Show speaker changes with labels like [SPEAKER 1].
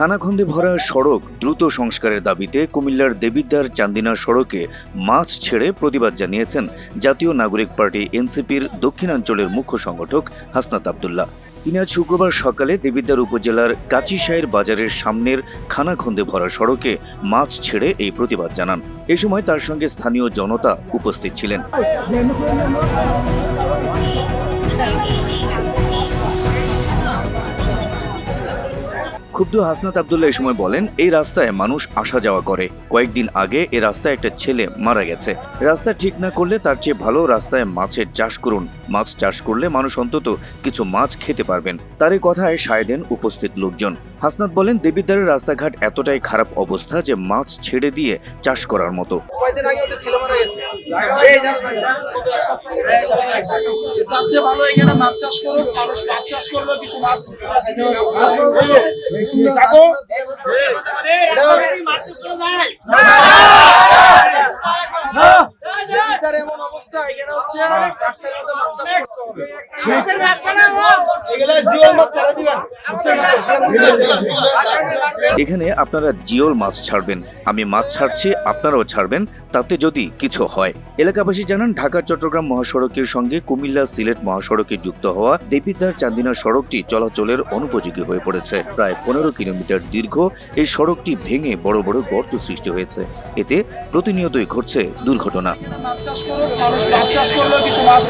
[SPEAKER 1] খানাখন্দে ভরা সড়ক দ্রুত সংস্কারের দাবিতে কুমিল্লার দেবিদ্বার চান্দিনা সড়কে মাছ ছেড়ে প্রতিবাদ জানিয়েছেন জাতীয় নাগরিক পার্টি এনসিপির দক্ষিণাঞ্চলের মুখ্য সংগঠক হাসনাত আবদুল্লাহ। তিনি আজ শুক্রবার সকালে দেবিদ্বার উপজেলার কাচিসায়ের বাজারের সামনের খানাখন্দে ভরা সড়কে মাছ ছেড়ে এই প্রতিবাদ জানান। এ সময় তার সঙ্গে স্থানীয় জনতা উপস্থিত ছিলেন। ক্ষুব্ধ হাসনাত আবদুল্লাহ এই সময় বলেন, এই রাস্তায় মানুষ আসা যাওয়া করে। কয়েকদিন আগে এ রাস্তায় একটা ছেলে মারা গেছে। রাস্তা ঠিক না করলে তার চেয়ে ভালো রাস্তায় মাছের চাষ করুন। মাছ চাষ করলে মানুষ অন্তত কিছু মাছ খেতে পারবেন। তার কথায় সায় দেন উপস্থিত লোকজন। হাসনাত বলেন দেবিদ্বারের রাস্তাঘাট এতটাই খারাপ অবস্থা যে মাছ ছেড়ে দিয়ে চাষ করার মতো
[SPEAKER 2] কয়দিন আগে ওটা ছেলে মারা গেছে তার চেয়ে ভালো এখানে মাছ চাষ করুক মানুষ মাছ চাষ করল কিছু মাছ অবস্থা এখানে হচ্ছে রাস্তার মধ্যে মাছ চাষ হবে। এগুলো জীবন মাছ ছেড়ে দিবেন।
[SPEAKER 1] এখানে আপনারা জিওল মাছ ছাড়বেন। আমি মাছ ছাড়ছি আপনারাও ছাড়বেন তাতে যদি কিছু হয়। এলাকাবাসী জানান ঢাকা চট্টগ্রাম মহাসড়কের সঙ্গে কুমিল্লা সিলেট মহাসড়কে যুক্ত হওয়া দেবিদ্বার চান্দিনা সড়কটি চলাচলের অনুপযোগী হয়ে পড়েছে। প্রায় পনেরো কিলোমিটার দীর্ঘ এই সড়কটি ভেঙে বড় বড় গর্ত সৃষ্টি হয়েছে। এতে প্রতিনিয়তই ঘটছে দুর্ঘটনা।
[SPEAKER 2] মানুষ মাছ চাষ করল কিছু মাছ